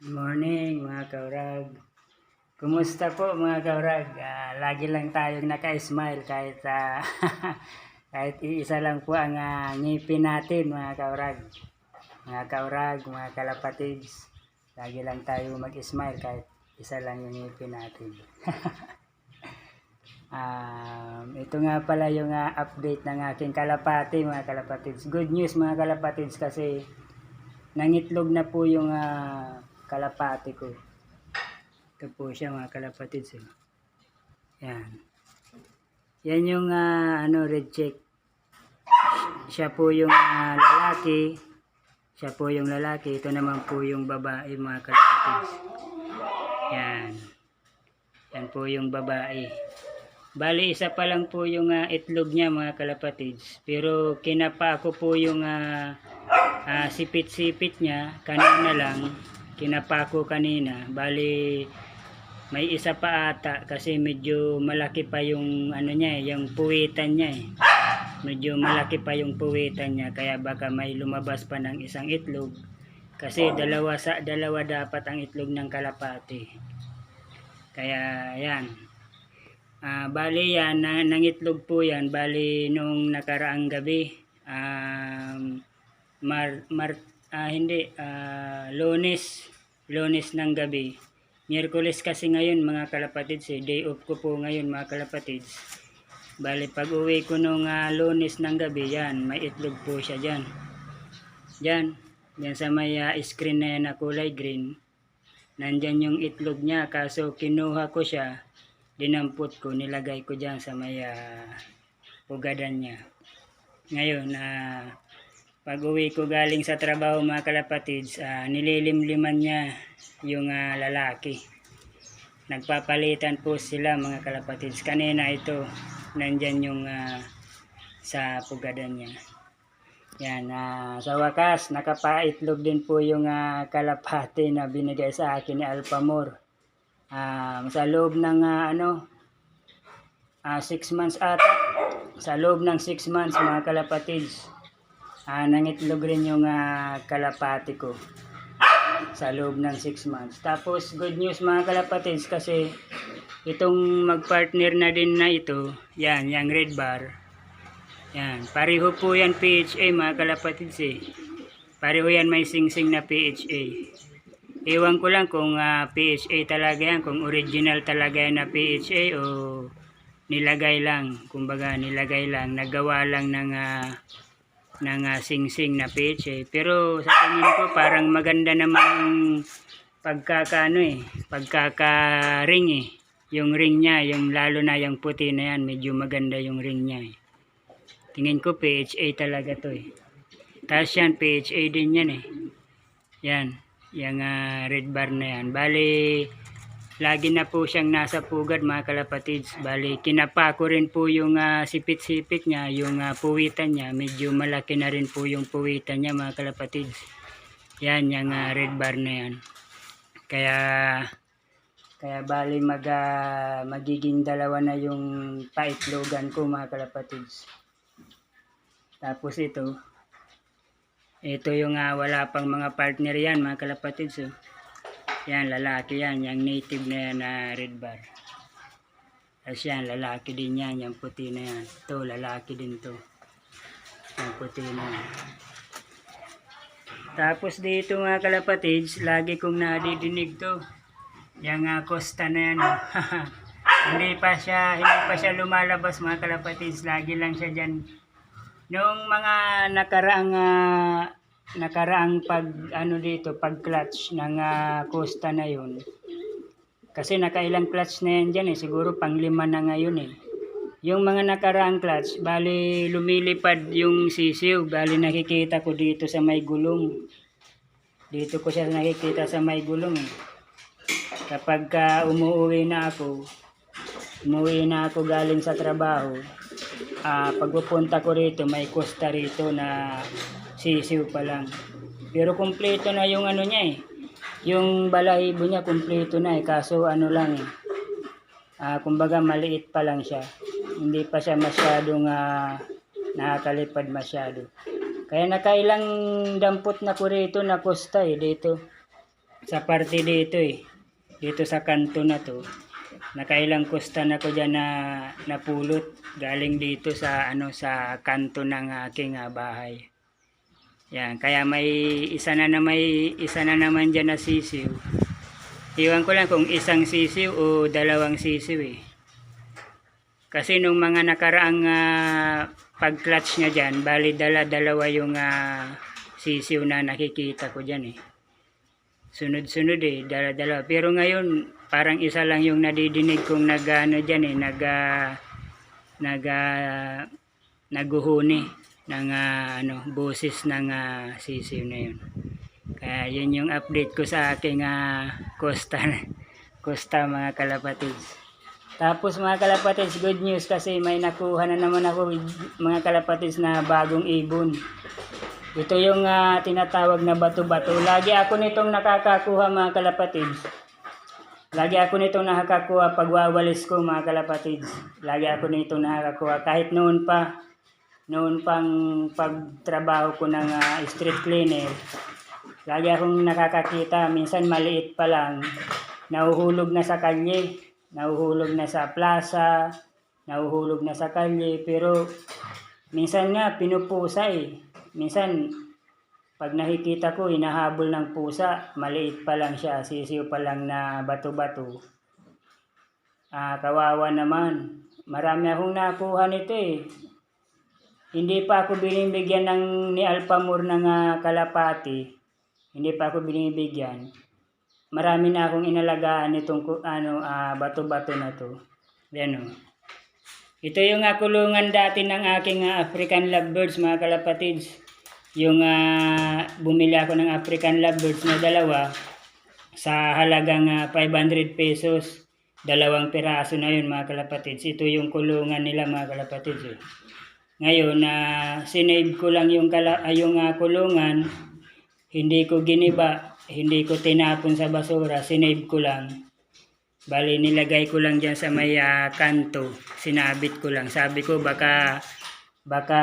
Morning mga kaurag. Kumusta po mga kaurag? Ah, lagi lang tayong naka-smile kahit ah, kahit iisa lang po ang ah, ngipin natin mga kaurag. Mga kaurag, mga kalapatids. Lagi lang tayo mag-smile kahit isa lang yung ngipin natin. Um, ito nga pala yung ah, update ng aking kalapati mga kalapatids. Good news mga kalapatids kasi nangitlog na po yung ah, kalapati ko. Ito po siya mga kalapatids. Eh. Yan. Yan yung ah, ano red check. Siya po yung ah, lalaki. Siya po yung lalaki. Ito naman po yung babae mga kalapatids. Yan. Yan po yung babae. Bali, isa pa lang po yung ah, itlog niya mga kalapatids. Pero kinapa ko po yung ah, ah, sipit-sipit niya. Kanina lang. Kinapa ko kanina. Bali, may isa pa ata kasi medyo malaki pa yung ano niya, eh, yung puwitan niya eh. Medyo malaki pa yung puwitan niya kaya baka may lumabas pa ng isang itlog. Kasi dalawa sa dalawa dapat ang itlog ng kalapati. Kaya yan. Ah, bali yan, na, nangitlog po yan, bali nung nakaraang gabi, um, mar, mar, ah, hindi, ah, lunes, lunes ng gabi. Miyerkules kasi ngayon mga kalapatids, eh, day off ko po ngayon mga kalapatids. Bali pag uwi ko nung ah, lunes ng gabi, yan, may itlog po siya dyan. Dyan, dyan sa may ah, screen na yan na kulay green. Nandyan yung itlog niya, kaso kinuha ko siya, dinampot ko, nilagay ko dyan sa may ah, ugadan niya. Ngayon, ah, pag uwi ko galing sa trabaho mga kalapatids, ah, nililimliman niya yung ah, lalaki. Nagpapalitan po sila mga kalapatids. Kanina ito, nandyan yung ah, sa pugadan niya. Yan, ah, sa wakas, nakapaitlog din po yung ah, kalapati na binigay sa akin ni Alpamor. Ah, sa loob ng ah, ano, 6 months ata, sa loob ng 6 months mga kalapatids, ah, nangitlog rin yung ah, kalapati ko sa loob ng 6 months. Tapos good news mga kalapatids kasi itong magpartner na din na ito, yan, yung red bar. Yan, pareho po yan PHA mga kalapatids eh. Pareho yan may sing-sing na PHA. Ewan ko lang kung ah, PHA talaga yan, kung original talaga yan na PHA o nilagay lang, kumbaga nilagay lang, nagawa lang ng ah, ng ah, sing-sing na PHA. Pero sa tingin ko parang maganda naman yung pagkakaano eh, pagkaka-ring eh. Yung ring niya, yung lalo na yung puti na yan, medyo maganda yung ring niya eh. Tingin ko PHA talaga to eh. Tapos yan, PHA din yan eh. Yan, yung ah, red bar na yan. Bali, lagi na po siyang nasa pugad mga kalapatids. Bali, kinapa ko rin po yung ah, sipit-sipit niya, yung ah, puwitan niya. Medyo malaki na rin po yung puwitan niya mga kalapatids. Yan, yung ah, red bar na yan. Kaya, kaya bali mag, ah, magiging dalawa na yung paitlogan ko mga kalapatids. Tapos ito, ito yung ah, wala pang mga partner yan mga kalapatids. Oh. Yan, lalaki yan. Yung native na yan na red bar. Tapos yan, lalaki din yan. Yung puti na yan. Ito, lalaki din to. Yung puti na yan. Tapos dito mga kalapatids, lagi kong nadidinig to. Yung uh, costa na yan. oh. hindi pa siya, hindi pa siya lumalabas mga kalapatids. Lagi lang siya dyan. Noong mga nakaraang ah, nakaraang pag ano dito, pag clutch ng ah, costa na yun. Kasi nakailang clutch na yan dyan eh. Siguro pang lima na ngayon eh. Yung mga nakaraang clutch, bali lumilipad yung sisiw. Bali nakikita ko dito sa may gulong. Dito ko siya nakikita sa may gulong eh. Kapag ka umuwi na ako, umuwi na ako galing sa trabaho, ah pagpupunta ko rito, may costa rito na sisiw pa lang. Pero kumpleto na yung ano niya eh. Yung balahibo niya kumpleto na eh. Kaso ano lang eh. Ah, kumbaga maliit pa lang siya. Hindi pa siya masyadong ah, nakakalipad masyado. Kaya nakailang dampot na ko rito na costa eh dito. sa parte dito eh. Dito sa kanto na to. Nakailang kusta na ko dyan na napulot. Galing dito sa ano sa kanto ng aking ah, bahay. Yan, kaya may isa na, na may isa na naman dyan na sisiw. Iwan ko lang kung isang sisiw o dalawang sisiw eh. Kasi nung mga nakaraang ah, pag-clutch niya dyan, bali dala-dalawa yung ah, sisiw na nakikita ko dyan eh. Sunod-sunod eh, dala-dalawa. Pero ngayon, parang isa lang yung nadidinig kong nag, ano dyan eh, nag, ah, nag, ah, naguhuni ng ah, ano, boses ng ah, sisiw na yun. Kaya yun yung update ko sa aking ah, Costa, Costa mga kalapatids. Tapos mga kalapatids, good news kasi may nakuha na naman ako mga kalapatids na bagong ibon. Ito yung ah, tinatawag na bato-bato. Lagi ako nitong nakakakuha mga kalapatids. Lagi ako nitong nakakakuha pag wawalis ko mga kalapatids. Lagi ako nitong nakakakuha. Kahit noon pa, noon pang pagtrabaho ko ng ah, street cleaner, lagi akong nakakakita. Minsan maliit pa lang. Nahuhulog na sa kalye. Nahuhulog na sa plaza. Nahuhulog na sa kalye. Pero minsan nga pinupusa eh. Minsan pag nakikita ko, hinahabol ng pusa, maliit pa lang siya, sisiw pa lang na bato-bato. Ah, kawawa naman. Marami akong nakuha nito eh. Hindi pa ako binibigyan ng ni Alpamur ng ah, kalapati. Hindi pa ako binibigyan. Marami na akong inalagaan nitong ano, ah, bato-bato na to. Yan o. Ito yung ah, kulungan dati ng aking ah, African lovebirds mga kalapatids. Yung ah, bumili ako ng African lovebirds na dalawa sa halagang ah, 500 pesos. Dalawang piraso na yun mga kalapatids. Ito yung kulungan nila mga kalapatids. Eh. Ngayon na sinave ko lang yung, kala, ah, yung ah, kulungan, hindi ko giniba, hindi ko tinapon sa basura, sinave ko lang. Bali, nilagay ko lang dyan sa may ah, kanto. Sinabit ko lang. Sabi ko, baka, baka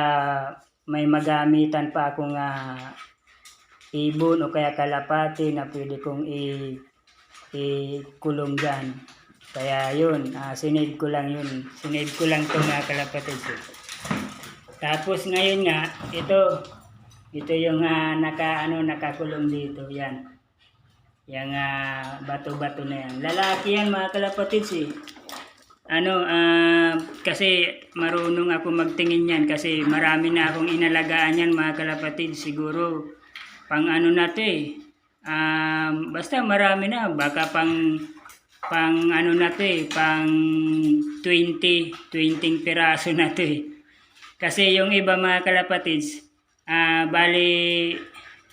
may magamitan pa akong ah, ibon o kaya kalapati na pwede kong i-kulong dyan. Kaya yun, ah, sinave ko lang yun. Sinave ko lang ito mga kalapati ko. Tapos ngayon nga, ito, ito yung ah, naka, ano, nakakulong dito. Yan. Yung ah, bato-bato na yan. Lalaki yan mga kalapatids eh. Ano, ah, kasi marunong ako magtingin yan kasi marami na akong inalagaan yan mga kalapatids. Siguro, pang ano na to eh. Um, basta marami na. Baka pang, pang ano na eh. Pang 20, 20 piraso na eh. Kasi yung iba mga kalapatids, ah bali,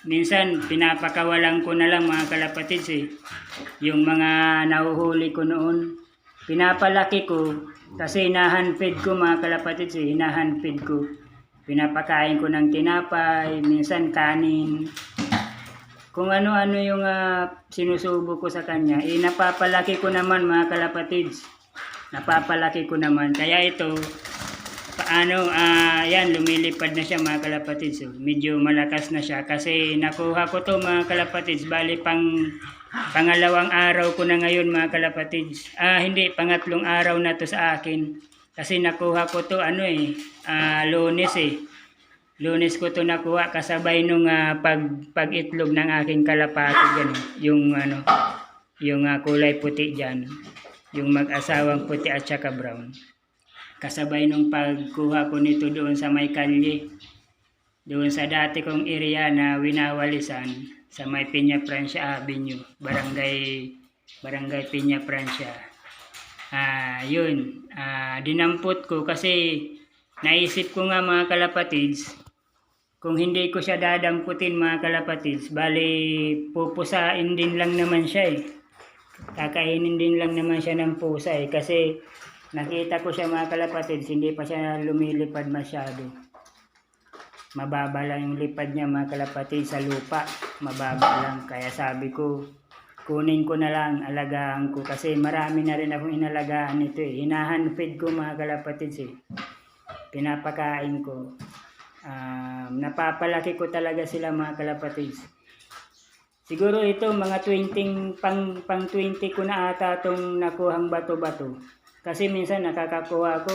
minsan pinapakawalan ko na lang mga kalapatids eh. Yung mga nahuhuli ko noon, pinapalaki ko kasi hinahandfeed ko mga kalapatids eh, hinahandfeed ko. Pinapakain ko ng tinapay, minsan kanin. Kung ano-ano yung ah, sinusubo ko sa kanya, eh napapalaki ko naman mga kalapatids. Napapalaki ko naman. Kaya ito, paano, ah, yan, lumilipad na siya mga kalapatids. So, medyo malakas na siya kasi nakuha ko to mga kalapatids. Bali, pang pangalawang araw ko na ngayon mga kalapatids. Ah, hindi, pangatlong araw na to sa akin. Kasi nakuha ko to, ano eh, ah, lunes eh. Lunes ko to nakuha kasabay nung ah, pag, pag-itlog ng aking kalapati eh. Yung ano, yung ah, kulay puti dyan. Yung mag-asawang puti at saka brown kasabay nung pagkuha ko nito doon sa may kalye. Doon sa dati kong area na winawalisan sa may Peña Francia Avenue, Barangay Barangay Peña Francia. Ah, yun. Ah, dinampot ko kasi naisip ko nga mga kalapatids, kung hindi ko siya dadamputin mga kalapatids, bali pupusain din lang naman siya eh. Kakainin din lang naman siya ng pusa eh kasi Nakita ko siya mga kalapatids, hindi pa siya lumilipad masyado. Mababa lang yung lipad niya mga kalapatids sa lupa. Mababa lang. Kaya sabi ko, kunin ko na lang, alagaan ko. Kasi marami na rin akong inalagaan nito eh. Hinahanfeed ko mga kalapatids eh. Pinapakain ko. Um, napapalaki ko talaga sila mga kalapatids. Siguro ito mga 20 pang pang 20 ko na ata tong nakuhang bato-bato. Kasi minsan nakakakuha ako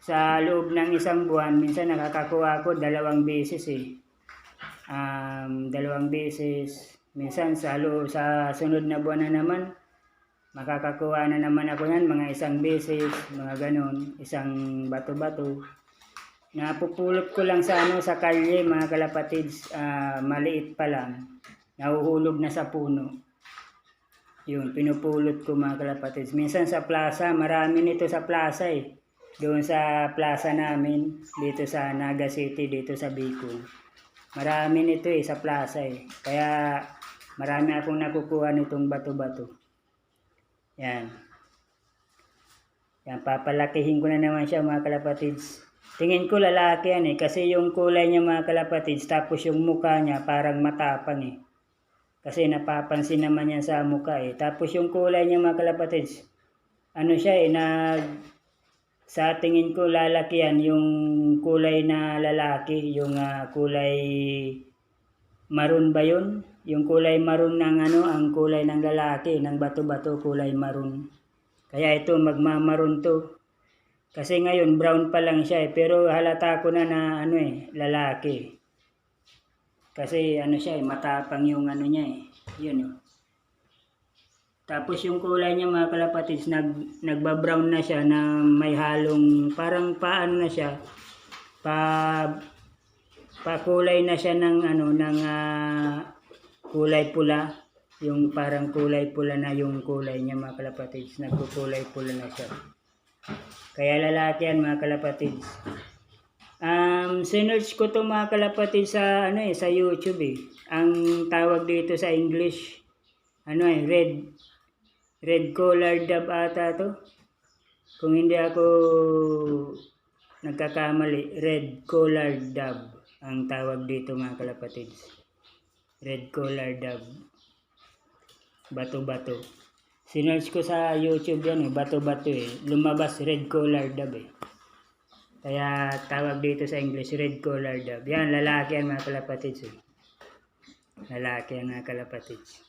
sa loob ng isang buwan, minsan nakakakuha ako dalawang beses eh. Um, dalawang beses. Minsan sa lo sa sunod na buwan na naman makakakuha na naman ako yan mga isang beses, mga ganon, isang bato-bato. Napupulot ko lang sa ano sa kalye mga kalapatids, ah, maliit pa lang. Nahuhulog na sa puno. Yun, pinupulot ko mga kalapatids. Minsan sa plaza, marami nito sa plaza eh. Doon sa plaza namin, dito sa Naga City, dito sa Bicol. Marami nito eh sa plaza eh. Kaya marami akong nakukuha nitong bato-bato. Yan. Yan, papalakihin ko na naman siya mga kalapatids. Tingin ko lalaki yan eh, kasi yung kulay niya mga kalapatids, tapos yung mukha niya parang matapang eh. Kasi napapansin naman yan sa mukha eh. Tapos yung kulay niya mga kalapatids, ano siya eh, nag, sa tingin ko lalaki yan, yung kulay na lalaki, yung ah, kulay maroon ba yun? Yung kulay maroon ng ano, ang kulay ng lalaki, ng bato-bato, kulay maroon. Kaya ito, magmamaroon to. Kasi ngayon, brown pa lang siya eh, pero halata ko na na ano eh, lalaki. Kasi ano siya eh, matapang yung ano niya eh. Yun oh. Tapos yung kulay niya mga kalapatids, nag, nagbabrown na siya na may halong, parang paano na siya, pa, pakulay na siya ng ano, ng ah, kulay pula. Yung parang kulay pula na yung kulay niya mga kalapatids, nagkukulay pula na siya. Kaya lalaki yan mga kalapatids. Um, sinearch ko to mga kalapatids sa ano eh, sa YouTube eh. Ang tawag dito sa English, ano eh, red red collar dove ata to. Kung hindi ako nagkakamali, red collar dove ang tawag dito mga kalapatids. Red collar dove. Bato-bato. Sinearch ko sa YouTube yan eh, bato-bato eh. Lumabas red collar dove eh. Kaya tawag dito sa English, red collar dove. Yan, lalaki yan mga kalapatids eh. Lalaki yan mga kalapatids.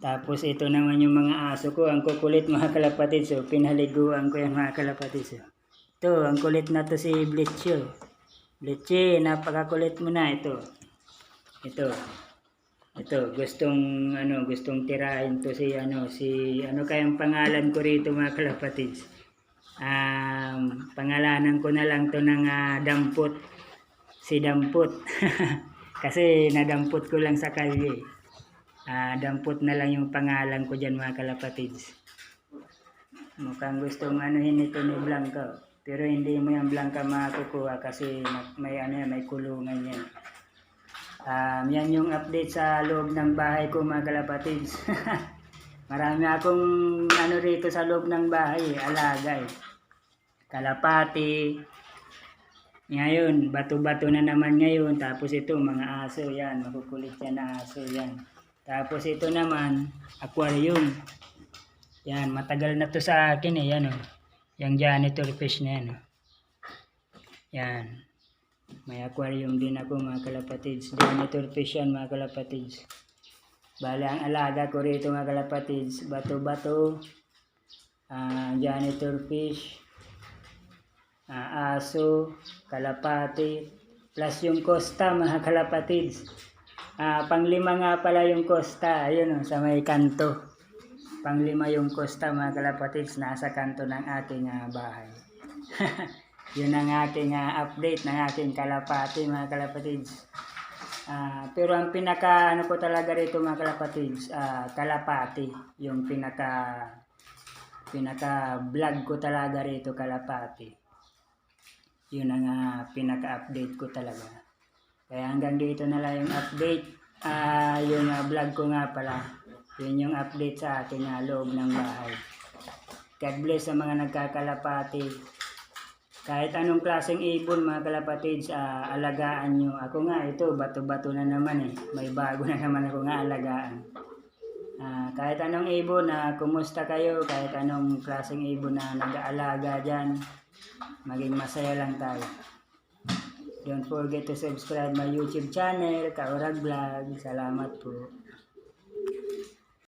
Tapos ito naman yung mga aso ko, ang kukulit mga kalapatids. So, pinaliguan ko yan mga kalapatids. oh. Ito, ang kulit na to si Blitcho. Blitche, napakakulit mo na ito. Ito. Ito, gustong ano, gustong tirahin to si ano, si ano kayang pangalan ko rito mga kalapatids. Um, pangalanan ko na lang to ng ah, dampot. Si dampot. Kasi nadampot ko lang sa kalye. Ah, dampot na lang yung pangalan ko dyan mga kalapatids. Mukhang gustong anuhin ito ni Blanca. Pero hindi mo yung Blanca makukuha kasi ma- may ano yan, may kulungan yan. Um, yan yung update sa loob ng bahay ko mga kalapatids. Marami akong ano rito sa loob ng bahay, eh, alaga eh. Kalapati. Ngayon, bato-bato na naman ngayon. Tapos ito, mga aso yan. Makukulit yan na aso yan. Tapos ito naman, aquarium. Yan, matagal na to sa akin eh. Yan oh. Yung janitor fish na yan oh. Yan. May aquarium din ako mga kalapatids. Janitor fish yan mga kalapatids. Bale, ang alaga ko rito mga kalapatids, bato-bato, ah, janitor fish, ah, aso, kalapati, plus yung costa mga kalapatids. Ah, panglima nga pala yung costa, ayun oh, sa may kanto. Panglima yung costa mga kalapatids, nasa kanto ng aking ah, bahay. Yun ang aking ah, update ng aking kalapati mga kalapatids. Ah, pero ang pinaka ano ko talaga rito mga kalapatids, ah, kalapati, yung pinaka pinaka vlog ko talaga rito kalapati. Yun ang ah, pinaka-update ko talaga. Kaya hanggang dito na lang yung update. Ah, yung ah, vlog ko nga pala. Yun yung update sa aking ah, loob ng bahay. God bless sa mga nagkakalapati. Kahit anong klaseng ibon mga kalapatids, ah, alagaan nyo. Ako nga ito, bato-bato na naman eh. May bago na naman ako nga alagaan. Ah, kahit anong ibon na kumusta kayo, kahit anong klaseng ibon na nag-aalaga dyan, maging masaya lang tayo. Don't forget to subscribe my YouTube channel, Kaurag Vlog. Salamat po.